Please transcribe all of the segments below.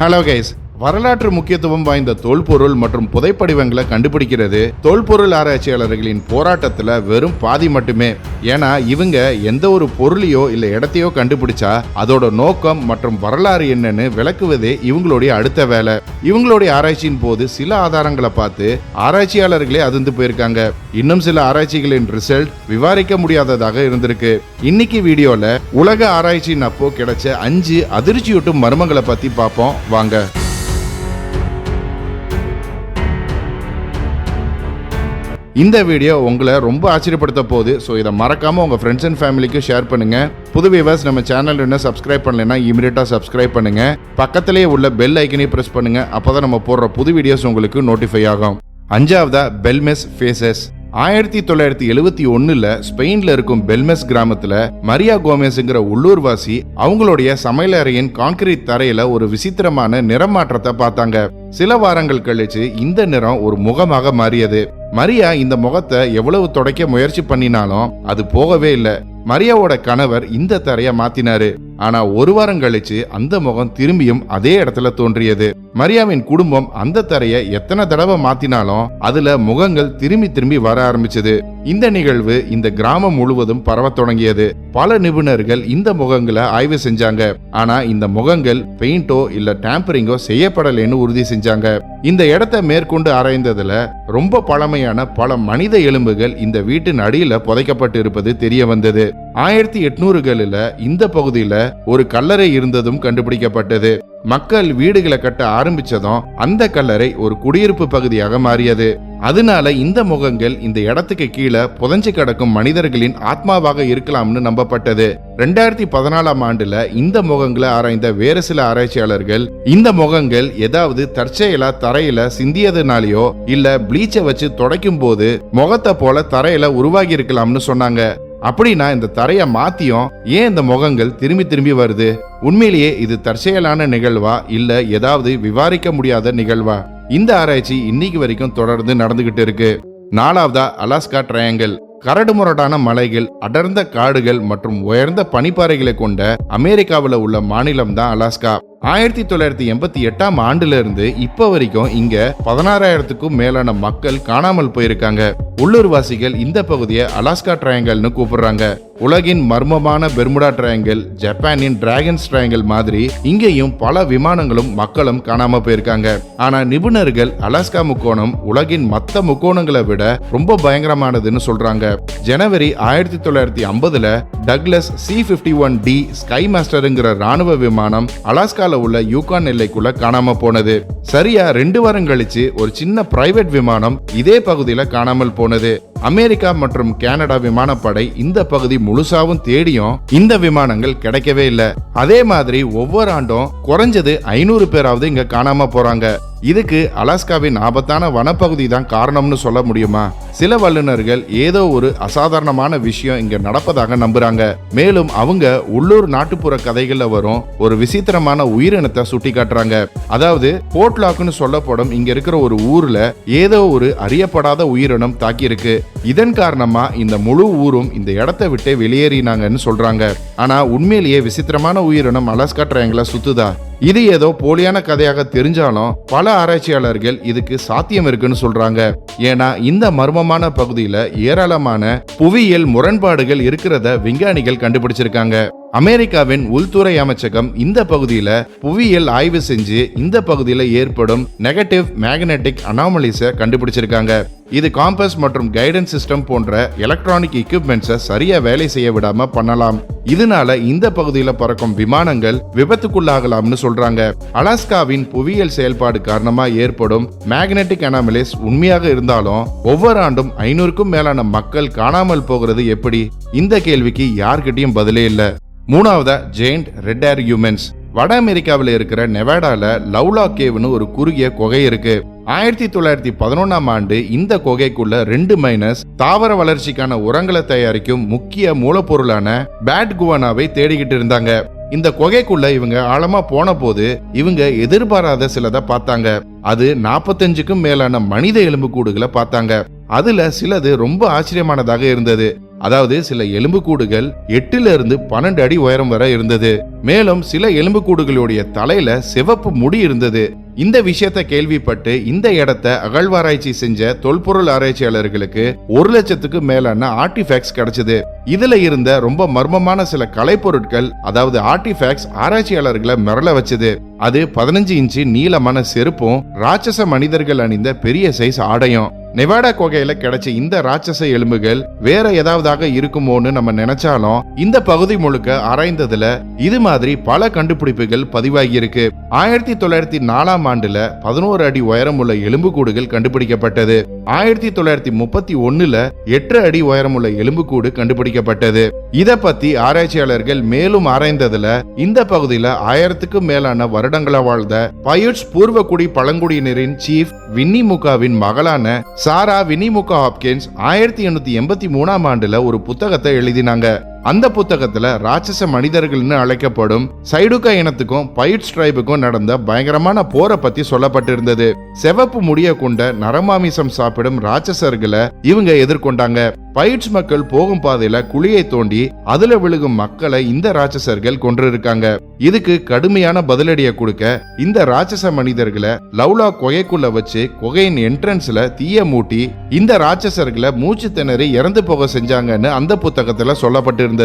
Hello guys வரலாற்று முக்கியத்துவம் வாய்ந்த தொல்பொருள் மற்றும் புதைப்படிவங்களை கண்டுபிடிக்கிறது. தொல்பொருள் ஆராய்ச்சியாளர்களின் போராட்டத்துல வெறும் பாதி மட்டுமே. ஏன்னா இவங்க எந்த ஒரு பொருளையோ இல்ல இடத்தையோ கண்டுபிடிச்சா அதோட நோக்கம் மற்றும் வரலாறு என்னன்னு விளக்குவதே இவங்களுடைய அடுத்த வேலை. இவங்களுடைய ஆராய்ச்சியின் போது சில ஆதாரங்களை பார்த்து ஆராய்ச்சியாளர்களே அதிர்ந்து போயிருக்காங்க. இன்னும் சில ஆராய்ச்சிகளின் ரிசல்ட் விவாரிக்க முடியாததாக இருந்திருக்கு. இன்னைக்கு வீடியோல உலக ஆராய்ச்சியின் அப்போ கிடைச்ச அஞ்சு அதிர்ச்சியூட்டும் மர்மங்களை பத்தி பார்ப்போம். வாங்க. இந்த வீடியோ உங்களை ரொம்ப ஆச்சரியப்படுத்த போகுது. ஸோ இதை மறக்காமல் உங்கள் ஃப்ரெண்ட்ஸ் அண்ட் ஃபேமிலிக்கு ஷேர் பண்ணுங்கள் புது வியூவர்ஸ் நம்ம சேனல் இன்னும் சப்ஸ்கிரைப் பண்ணலைன்னா இமீடியட்டாக சப்ஸ்கிரைப் பண்ணுங்கள் பக்கத்திலேயே உள்ள பெல் ஐக்கனையும் பண்ணுங்கள் அப்போ தான் நம்ம போடுற புது வீடியோஸ் உங்களுக்கு நோட்டிஃபை ஆகும். அஞ்சாவதா பெல்மெஸ் ஃபேசஸ் ஆயிரத்தி தொள்ளாயிரத்தி எழுபத்தி ஒன்னுல ஸ்பெயின்ல இருக்கும் பெல்மெஸ் கிராமத்துல மரியா கோமேஸ்ங்கிற உள்ளூர்வாசி அவங்களுடைய சமையலறையின் கான்கிரீட் தரையில ஒரு விசித்திரமான நிறமாற்றத்தை பார்த்தாங்க. சில வாரங்கள் கழிச்சு இந்த நிறம் ஒரு முகமாக மாறியது. மரியா இந்த முகத்தை எவ்வளவு துடைக்க முயற்சி பண்ணினாலும் அது போகவே இல்லை. மரியாவோட கணவர் இந்த தரைய மாத்தினாரு. ஆனா ஒரு வாரம் கழிச்சு அந்த முகம் திரும்பியும் அதே இடத்துல தோன்றியது. மரியாவின் குடும்பம் அந்த தரைய எத்தனை தடவை மாத்தினாலும் அதுல முகங்கள் திரும்பி திரும்பி வர ஆரம்பிச்சது. இந்த நிகழ்வு இந்த கிராமம் முழுவதும் பரவத் தொடங்கியது. பல நிபுணர்கள் இந்த முகங்களை ஆய்வு செஞ்சாங்க. ஆனா இந்த முகங்கள் பெயிண்டோ இல்ல டேம்பரிங்கோ செய்யப்படலைன்னு உறுதி செஞ்சாங்க. இந்த இடத்தை மேற்கொண்டு ஆராய்ந்ததுல ரொம்ப பழமையான பல மனித எலும்புகள் இந்த வீட்டின் அடியில புதைக்கப்பட்டு இருப்பது தெரிய வந்தது. ஆயிரத்தி எட்நூறுகளில் இந்த பகுதியில ஒரு கல்லறை இருந்ததும் கண்டுபிடிக்கப்பட்டது. மக்கள் வீடுகளை கட்ட ஆரம்பிச்சதும் அந்த கல்லறை ஒரு குடியிருப்பு பகுதியாக மாறியது. அதனால இந்த முகங்கள் இந்த இடத்துக்கு கீழே புதஞ்சு கிடக்கும் மனிதர்களின் ஆத்மாவாக இருக்கலாம்னு நம்பப்பட்டது. ரெண்டாயிரத்தி பதினாலாம் ஆண்டுல இந்த முகங்களை ஆராய்ந்த வேறு சில ஆராய்ச்சியாளர்கள் இந்த முகங்கள் ஏதாவது தற்செயலா தரையில சிந்தியதுனாலயோ இல்ல ப்ளீச்சை வச்சு தொடக்கும் போது முகத்தை போல தரையில உருவாகி இருக்கலாம்னு சொன்னாங்க. அப்படின்னா இந்த தரையை மாத்தியும் ஏன் இந்த முகங்கள் திரும்பி திரும்பி வருது? உண்மையிலேயே இது தற்செயலான நிகழ்வா? இல்ல ஏதாவது விவாரிக்க முடியாத நிகழ்வா? இந்த ஆராய்ச்சி இன்னைக்கு வரைக்கும் தொடர்ந்து நடந்துகிட்டு இருக்கு. நாலாவதா அலாஸ்கா ட்ரையாங்கல் கரடுமுரடான மலைகள் அடர்ந்த காடுகள் மற்றும் உயர்ந்த பனிப்பாறைகளை கொண்ட அமெரிக்காவில் உள்ள மாநிலம் தான் அலாஸ்கா. ஆயிரத்தி தொள்ளாயிரத்தி எண்பத்தி எட்டாம் ஆண்டுல இருந்து வரைக்கும் இங்க பதினாறாயிரத்துக்கும் மேலான மக்கள் காணாமல் போயிருக்காங்க. உள்ளூர்வாசிகள் இந்த பகுதியை அலாஸ்கா ட்ரையாங்கல்னு கூப்பிடுறாங்க. உலகின் மர்மமான பெர்முடா ட்ரையாங்கல் ஜப்பானின் டிராகன்ஸ் ட்ரையாங்கல் மாதிரி இங்கேயும் பல விமானங்களும் மக்களும் காணாம போயிருக்காங்க. ஆனா நிபுணர்கள் அலாஸ்கா முக்கோணம் உலகின் மத்த முக்கோணங்களை விட ரொம்ப பயங்கரமானதுன்னு சொல்றாங்க. ஜனவரி ஆயிரத்தி தொள்ளாயிரத்தி ஐம்பதுல Douglas C fifty one D sky மாஸ்டருங்கிற ராணுவ விமானம் அலாஸ்கா அலாஸ்கால உள்ள யூகான் எல்லைக்குள்ள காணாம போனது. சரியா ரெண்டு வாரம் கழிச்சு ஒரு சின்ன பிரைவேட் விமானம் இதே பகுதியில காணாமல் போனது. அமெரிக்கா மற்றும் கனடா விமானப்படை இந்த பகுதி முழுசாவும் தேடியும் இந்த விமானங்கள் கிடைக்கவே இல்லை. அதே மாதிரி ஒவ்வொரு ஆண்டும் குறைஞ்சது ஐநூறு பேராவது இங்க காணாம போறாங்க. இதுக்கு அலாஸ்காவின் ஆபத்தான வனப்பகுதி தான் காரணம்னு சொல்ல முடியுமா? சில வல்லுநர்கள் ஏதோ ஒரு அசாதாரணமான விஷயம் இங்க நடப்பதாக நம்புறாங்க. மேலும் அவங்க உள்ளூர் நாட்டுப்புற கதைகள்ல வரும் ஒரு விசித்திரமான உயிரினத்தை சுட்டி காட்டுறாங்க அதாவது போர்ட்லாக்னு சொல்லப்படும் இங்க இருக்கிற ஒரு ஊர்ல ஏதோ ஒரு அறியப்படாத உயிரினம் தாக்கியிருக்கு. இதன் காரணமா இந்த முழு ஊரும் இந்த இடத்தை விட்டு வெளியேறினாங்கன்னு சொல்றாங்க. ஆனா உண்மையிலேயே விசித்திரமான உயிரினம் அலாஸ்கா ட்ரையங்களை சுத்துதா? இது ஏதோ போலியான கதையாக தெரிஞ்சாலும் பல ஆராய்ச்சியாளர்கள் இதுக்கு சாத்தியம் இருக்குன்னு சொல்றாங்க. ஏன்னா இந்த மர்மமான பகுதியில ஏராளமான புவியியல் முரண்பாடுகள் இருக்கிறத விஞ்ஞானிகள் கண்டுபிடிச்சிருக்காங்க. அமெரிக்காவின் உள்துறை அமைச்சகம் இந்த பகுதியில புவியியல் ஆய்வு செஞ்சு இந்த பகுதியில ஏற்படும் நெகட்டிவ் மேக்னெட்டிக் அனாமலிஸை கண்டுபிடிச்சிருக்காங்க. இது காம்பஸ் மற்றும் கைடன்ஸ் சிஸ்டம் போன்ற எலக்ட்ரானிக் எக்யூப்மெண்ட்ஸை சரியா வேலை செய்ய விடாம பண்ணலாம். இதனால இந்த பகுதியில் பறக்கும் விமானங்கள் விபத்துக்குள்ளாகலாம்னு சொல்றாங்க. அலாஸ்காவின் புவியியல் செயல்பாடு காரணமாக ஏற்படும் மேக்னெட்டிக் அனாமலிஸ் உண்மையாக இருந்தாலும் ஒவ்வொரு ஆண்டும் ஐநூறுக்கும் மேலான மக்கள் காணாமல் போகிறது எப்படி? இந்த கேள்விக்கு யார்கிட்டயும் பதிலே இல்லை. மூணாவதா ஜெயிண்ட் ரெட் ஏர் ஹியூமன்ஸ் வட அமெரிக்காவில் இருக்கிற நெவாடால லவ்லா கேவ்னு ஒரு குறுகிய குகை இருக்கு. ஆயிரத்தி தொள்ளாயிரத்தி பதினொன்னாம் ஆண்டு இந்த குகைக்குள்ள ரெண்டு மைனஸ் தாவர வளர்ச்சிக்கான உரங்களை தயாரிக்கும் முக்கிய மூலப்பொருளான பேட் குவானாவை தேடிக்கிட்டு இருந்தாங்க. இந்த குகைக்குள்ள இவங்க ஆழமா போன போது இவங்க எதிர்பாராத சிலதை பார்த்தாங்க. அது நாற்பத்தஞ்சுக்கும் மேலான மனித எலும்புக்கூடுகளை பார்த்தாங்க. அதுல சிலது ரொம்ப ஆச்சரியமானதாக இருந்தது. அதாவது சில எலும்புக்கூடுகள் எட்டுல இருந்து பன்னெண்டு அடி உயரம் வரை இருந்தது. மேலும் சில எலும்புக்கூடுகளுடைய தலையில சிவப்பு முடி இருந்தது. இந்த விஷயத்தை கேள்விப்பட்டு இந்த இடத்தை அகழ்வாராய்ச்சி செஞ்ச தொல்பொருள் ஆராய்ச்சியாளர்களுக்கு ஒரு லட்சத்துக்கு மேலான ஆர்டிஃபேக்ட்ஸ் கிடைச்சது. இதுல இருந்த ரொம்ப மர்மமான சில கலைப்பொருட்கள் அதாவது ஆர்டிஃபேக்ட்ஸ் ஆராய்ச்சியாளர்களை மிரள வச்சது. அது பதினஞ்சு இன்ச்சு நீளமான செருப்பும் ராட்சச மனிதர்கள் அணிந்த பெரிய சைஸ் ஆடையும். நெவாடா கொகையில கிடைச்ச இந்த ராட்சச எலும்புகள் வேற ஏதாவதாக இருக்குமோன்னு நம்ம நினைச்சாலும் இந்த பகுதி முழுக்க ஆராய்ந்ததுல இது மாதிரி பல கண்டுபிடிப்புகள் பதிவாகி இருக்கு ஆயிரத்தி தொள்ளாயிரத்தி நாலாம் ஆண்டுல பதினோரு அடி உயரமுள்ள எலும்புக்கூடுகள் கண்டுபிடிக்கப்பட்டது. ஆயிரத்தி தொள்ளாயிரத்தி முப்பத்தி ஒன்னுல எட்டு அடி உயரமுள்ள எலும்புக்கூடு கண்டுபிடிக்கப்பட்டது. இத பத்தி ஆராய்ச்சியாளர்கள் மேலும் ஆராய்ந்ததுல இந்த பகுதியில ஆயிரத்துக்கும் மேலான வருடங்களா வாழ்ந்த பயுட்ஸ் பூர்வக்குடி பழங்குடியினரின் சீஃப் வின்னிமுகாவின் மகளான சாரா வின்னிமுகா ஹாப்கின்ஸ் ஆயிரத்தி எண்ணூத்தி எண்பத்தி மூணாம் ஆண்டுல ஒரு புத்தகத்தை எழுதினாங்க. அந்த புத்தகத்துல ராட்சச மனிதர்கள்னு அழைக்கப்படும் சைடுகா இனத்துக்கும் பயிட் ட்ரைபுக்கும் நடந்த பயங்கரமான போரை பத்தி சொல்லப்பட்டிருந்தது. செவப்பு முடிய கொண்ட நரமாமிசம் சாப்பிடும் ராட்சசர்களை இவங்க எதிர்கொண்டாங்க. பயிட்ஸ் மக்கள் போகும் பாதையில குழியை தோண்டி அதுல விழுகும் மக்களை இந்த ராட்சசர்கள் கொன்றிருக்காங்க. இதுக்கு கடுமையான பதிலடியை கொடுக்க இந்த ராட்சச மனிதர்களை லவ்லா குகைக்குள்ள வச்சு குகையின் என்ட்ரன்ஸ்ல தீய மூட்டி இந்த ராட்சசர்களை மூச்சு திணறி இறந்து போக செஞ்சாங்கன்னு அந்த புத்தகத்துல சொல்லப்பட்டிருந்தது.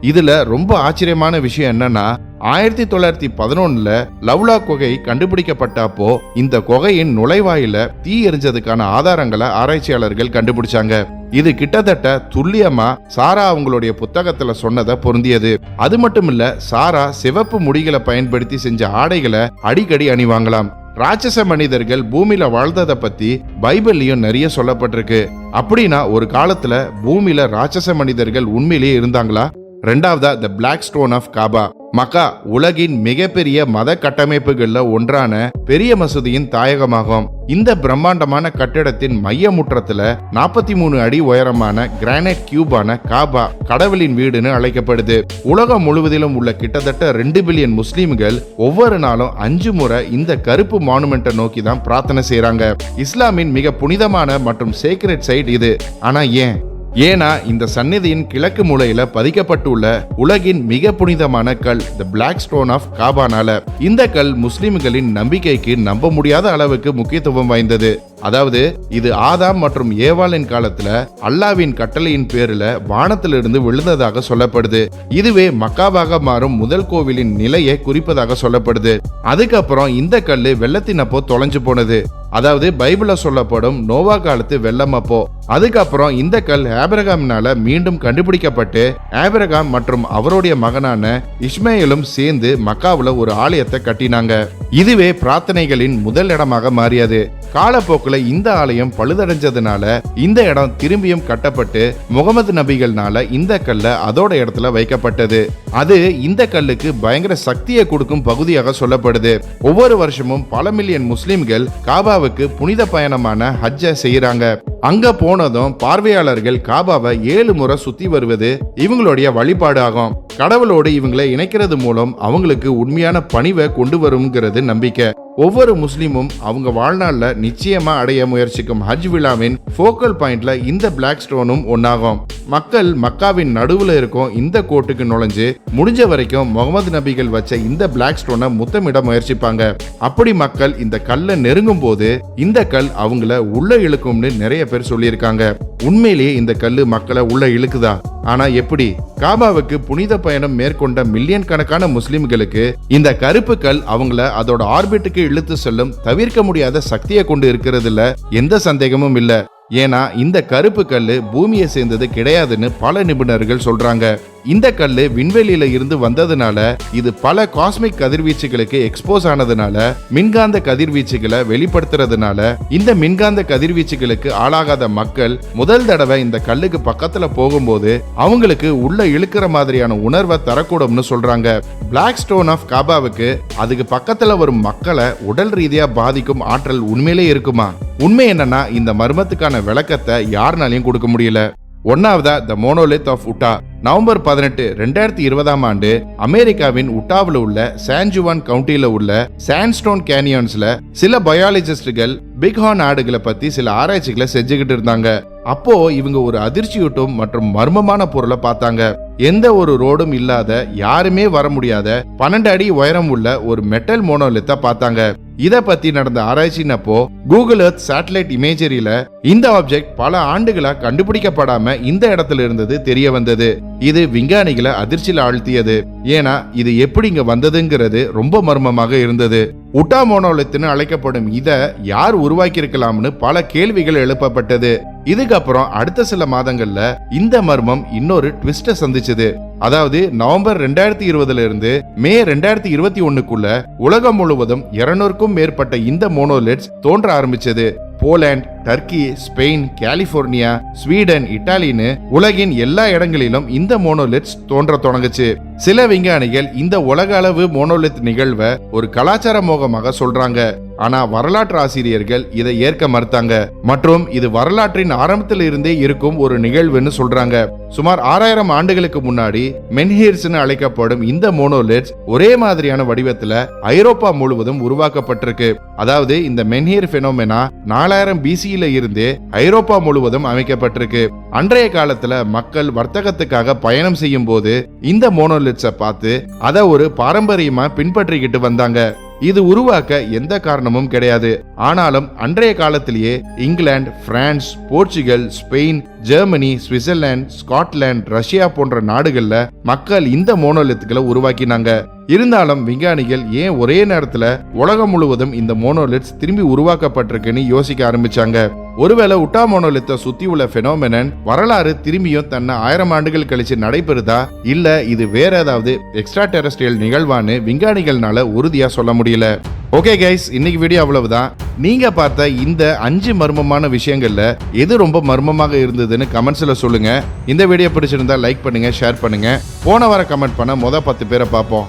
இதுல ரொம்ப ஆச்சரியமான விஷயம் என்னன்னா ஆயிரத்தி தொள்ளாயிரத்தி பதினொன்னுல லவ்லா குகை கண்டுபிடிக்கப்பட்டப்போ இந்த குகையின் நுழைவாயில தீ எரிஞ்சதுக்கான ஆதாரங்களை ஆராய்ச்சியாளர்கள் கண்டுபிடிச்சாங்க. இது கிட்டத்தட்ட துல்லியமா சாரா அவங்களுடைய புத்தகத்துல சொன்னதை பொருந்தியது. அது மட்டும் இல்ல சாரா சிவப்பு முடிகளை பயன்படுத்தி செஞ்ச ஆடைகளை அடிக்கடி அணிவாங்களாம். ராட்சச மனிதர்கள் பூமியில வாழ்ந்ததை பத்தி பைபிள்லயும் நிறைய சொல்லப்பட்டிருக்கு. அப்படின்னா ஒரு காலத்துல பூமியில ராட்சச மனிதர்கள் உண்மையிலேயே இருந்தாங்களா? ரெண்டாவதா the black stone of Kaaba Mecca உலகின் மிகப்பெரிய மத கட்டமைப்புகளில் ஒன்றான பெரிய மசூதியின் தாயகமாகும். இந்த பிரம்மாண்டமான கட்டிடத்தின் மைய முற்றத்துல நாற்பத்தி மூணு அடி உயரமான கிரானைட் கியூபான காபா கடவுளின் வீடுன்னு அழைக்கப்படுது. உலகம் முழுவதிலும் உள்ள கிட்டத்தட்ட ரெண்டு பில்லியன் முஸ்லீம்கள் ஒவ்வொரு நாளும் அஞ்சு முறை இந்த கருப்பு மானுமெண்ட்டை நோக்கி தான் பிரார்த்தனை செய்யறாங்க இஸ்லாமின் மிக புனிதமான மற்றும் சேக்ரெட் சைட் இது. ஆனா ஏன்? ஏன்னா இந்த சந்நிதியின் கிழக்கு மூலையில பதிக்கப்பட்டுள்ள உலகின் மிக புனிதமான கல் த பிளாக் ஸ்டோன் ஆஃப் காபானால இந்த கல் முஸ்லிம்களின் நம்பிக்கைக்கு நம்ப முடியாத அளவுக்கு முக்கியத்துவம் வாய்ந்தது. அதாவது இது ஆதாம் மற்றும் ஏவாளின் காலத்துல அல்லாவின் கட்டளையின் பேரில் வானத்திலிருந்து விழுந்ததாக சொல்லப்படுது. இதுவே மக்காவாக மாறும் முதல் கோவிலின் நிலையை குறிப்பதாக சொல்லப்படுது. அதுக்கப்புறம் இந்த கல் வெள்ளத்தின் அப்போ தொலைஞ்சு போனது. அதாவது பைபிள சொல்லப்படும் நோவா காலத்து வெள்ளம் அப்போ. அதுக்கப்புறம் இந்த கல் ஆபிரகாம்னால மீண்டும் கண்டுபிடிக்கப்பட்டு ஆபிரகாம் மற்றும் அவருடைய மகனான இஸ்மேலும் சேர்ந்து மக்காவுல ஒரு ஆலயத்தை கட்டினாங்க. இதுவே பிரார்த்தனைகளின் முதல் இடமாக மாறியது. காலப்போக்குல இந்த ஆலயம் பழுதடைஞ்சதுனால இந்த இடம் திரும்பியும் கட்டப்பட்டு முகமது நபிகள்னால இந்த கல்ல அதோட இடத்துல வைக்கப்பட்டது. அது இந்த கல்லுக்கு பயங்கர சக்தியை கொடுக்கும் பகுதியாக சொல்லப்படுது. ஒவ்வொரு வருஷமும் பல மில்லியன் முஸ்லிம்கள் காபாவுக்கு புனித பயணமான ஹஜ்ஜை செய்யறாங்க. அங்க போனதும் பார்வையாளர்கள் காபாவை ஏழு முறை சுத்தி வருவது இவங்களுடைய வழிபாடு ஆகும். கடவுளோடு இவங்களை இணைக்கிறது மூலம் அவங்களுக்கு உண்மையான பணிவை கொண்டு வருங்கிறது நம்பிக்கை. ஒவ்வொரு முஸ்லீமும் அவங்க வாழ்நாளில் நிச்சயமாக அடைய முயற்சிக்கும் ஹஜ் விழாவின் ஃபோக்கல் பாயிண்ட்ல இந்த பிளாக் ஸ்டோனும் ஒன்றாகும் மக்கள் மக்காவின் நடுவில் இருக்கும் இந்த கோட்டுக்கு நுழைஞ்சு முடிஞ்ச வரைக்கும் முகமது நபிகள் வச்ச இந்த பிளாக் ஸ்டோனை முத்தமிட முயற்சிப்பாங்க. அப்படி மக்கள் இந்த கல்லை நெருங்கும் போது இந்த கல் அவங்கள உள்ள இழுக்கும்னு நிறைய பேர் சொல்லியிருக்காங்க. உண்மையிலேயே இந்த கல் மக்களை உள்ள இழுக்குதா? ஆனா எப்படி? காபாவுக்கு புனித பயணம் மேற்கொண்ட மில்லியன் கணக்கான முஸ்லிம்களுக்கு இந்த கருப்பு கல் அவங்கள அதோட ஆர்பிட்டுக்கு இழுத்து செல்லும் தவிர்க்க முடியாத சக்தியை கொண்டு இருக்கிறதுல எந்த சந்தேகமும் இல்ல. ஏன்னா இந்த கருப்பு கல் பூமியை சேர்ந்தது கிடையாதுன்னு பல நிபுணர்கள் சொல்றாங்க. இந்த கல் விண்வெளியில இருந்து வந்ததுனால இது பல காஸ்மிக் கதிர்வீச்சுகளுக்கு எக்ஸ்போஸ் ஆனதுனால மின்காந்த கதிர்வீச்சுகளை வெளிப்படுத்துறதுனால இந்த மின்காந்த கதிர்வீச்சுகளுக்கு ஆளாகாத மக்கள் முதல் தடவை இந்த கல்லுக்கு பக்கத்துல போகும்போது அவங்களுக்கு உள்ள இழுக்கிற மாதிரியான உணர்வை தரக்கூடும்னு சொல்றாங்க. பிளாக் ஸ்டோன் ஆஃப் காபாவுக்கு அதுக்கு பக்கத்துல வரும் மக்களை உடல் ரீதியா பாதிக்கும் ஆற்றல் உண்மையிலே இருக்குமா? உண்மை என்னன்னா இந்த மர்மத்துக்கான விளக்கத்தை யாருனாலையும் கொடுக்க முடியல. ஒன்னாவதா the monolith of Utah November பதினெட்டு ரெண்டாயிரத்தி இருபதாம் ஆண்டு அமெரிக்காவின் உட்டாவில் உள்ள சான்ஜுவான் கவுண்டியில உள்ள சாண்ட்ஸ்டோன் கேனியான்ஸ்ல சில பயாலஜிஸ்டுகள் பிக்ஹான் ஆடுகளை பத்தி சில ஆராய்ச்சிகளை செஞ்சுக்கிட்டு இருந்தாங்க. அப்போ இவங்க ஒரு அதிர்ச்சியூட்டும் மற்றும் மர்மமான பொருளை பார்த்தாங்க. எந்த ஒரு ரோடும் இல்லாத யாருமே வர முடியாத பன்னெண்டு அடி உயரம் உள்ள ஒரு மெட்டல் மோனோலித்தை பார்த்தாங்க. இதை பத்தி நடந்த ஆராய்ச்சினப்போ கூகுள் எர்த் சேட்டலைட் இமேஜரியில இந்த ஆப்ஜெக்ட் பல ஆண்டுகளா கண்டுபிடிக்கப்படாம இந்த இடத்துல இருந்தது தெரிய வந்தது. இது விஞ்ஞானிகளை அதிர்ச்சியில ஆழ்த்தியது. ஏன்னா இது எப்படி இங்க வந்ததுங்கிறது ரொம்ப மர்மமாக இருந்தது. உட்டா மோனோலித்துன்னு அழைக்கப்படும் இத யார் உருவாக்கி இருக்கலாம்னு பல கேள்விகள் எழுப்பப்பட்டது. இதுக்கப்புறம் அடுத்த சில மாதங்கள்ல இந்த மர்மம் இன்னொரு ட்விஸ்ட சந்திச்சது. அதாவது நவம்பர் ரெண்டாயிரத்தி இருபதுல இருந்து மே ரெண்டாயிரத்தி இருபத்தி ஒண்ணுக்குள்ள உலகம் முழுவதும் இருநூறுக்கும் மேற்பட்ட இந்த மோனோலெட்ஸ் தோன்ற ஆரம்பிச்சது. Poland Turkey Spain California Sweden இட்டாலின்னு உலகின் எல்லா இடங்களிலும் இந்த மோனோலிட்ஸ் தோன்ற தொடங்குச்சு. சில விஞ்ஞானிகள் இந்த உலக அளவு மோனோலித் நிகழ்வை ஒரு கலாச்சார மோகமாக சொல்றாங்க. ஆனா வரலாற்று ஆசிரியர்கள் இதை ஏற்க மறுத்தாங்க. மற்றும் இது வரலாற்றின் ஆரம்பத்தில் இருந்தே இருக்கும் ஒரு நிகழ்வுன்னு சொல்றாங்க. சுமார் ஆறாயிரம் ஆண்டுகளுக்கு முன்னாடி மென்ஹீர்ஸ்னு அழைக்கப்படும் இந்த மோனோலிட்ஸ் ஒரே மாதிரியான வடிவத்துல ஐரோப்பா முழுவதும் உருவாக்கப்பட்டிருக்கு. அதாவது இந்த மென்ஹீர் பெனோமெனா நாலாயிரம் பிசியில இருந்து ஐரோப்பா முழுவதும் அமைக்கப்பட்டிருக்கு. அன்றைய காலத்துல மக்கள் வர்த்தகத்துக்காக பயணம் செய்யும் போது இந்த மோனோலிட்ஸை பார்த்து அதை ஒரு பாரம்பரியமா பின்பற்றிக்கிட்டு வந்தாங்க. இது உருவாக்க எந்த காரணமும் கிடையாது. ஆனாலும் அன்றைய காலத்திலேயே England France Portugal Spain Germany Switzerland Scotland Russia போன்ற நாடுகள்ல மக்கள் இந்த மோனோலித்துகளை உருவாக்கினாங்க. இருந்தாலும் விஞ்ஞானிகள் ஏன் ஒரே நேரத்துல உலகம் முழுவதும் இந்த மோனோலிட்ஸ் திரும்பி உருவாக்கப்பட்டிருக்குன்னு யோசிக்க ஆரம்பிச்சாங்க. ஒருவேளை உட்டாமோனோலித்த சுத்தி உள்ள பெனோமெனன் வரலாறு திரும்பியும் தன்னை ஆயிரம் ஆண்டுகள் கழிச்சு நடைபெறுதா? இல்ல இது வேற ஏதாவது எக்ஸ்ட்ரா டெரஸ்ட்ரியல் நிகழ்வான்னு விஞ்ஞானிகள்னால உறுதியா சொல்ல முடியல. ஓகே கைஸ் இன்னைக்கு வீடியோ அவ்வளவுதான். நீங்க பார்த்த இந்த அஞ்சு மர்மமான விஷயங்கள்ல எது ரொம்ப மர்மமாக இருந்ததுன்னு கமெண்ட்ஸ்ல சொல்லுங்க. இந்த வீடியோ பிடிச்சிருந்தா லைக் பண்ணுங்க ஷேர் பண்ணுங்க. போன வாரம் கமெண்ட் பண்ண மொத பத்து பேரை பார்ப்போம்.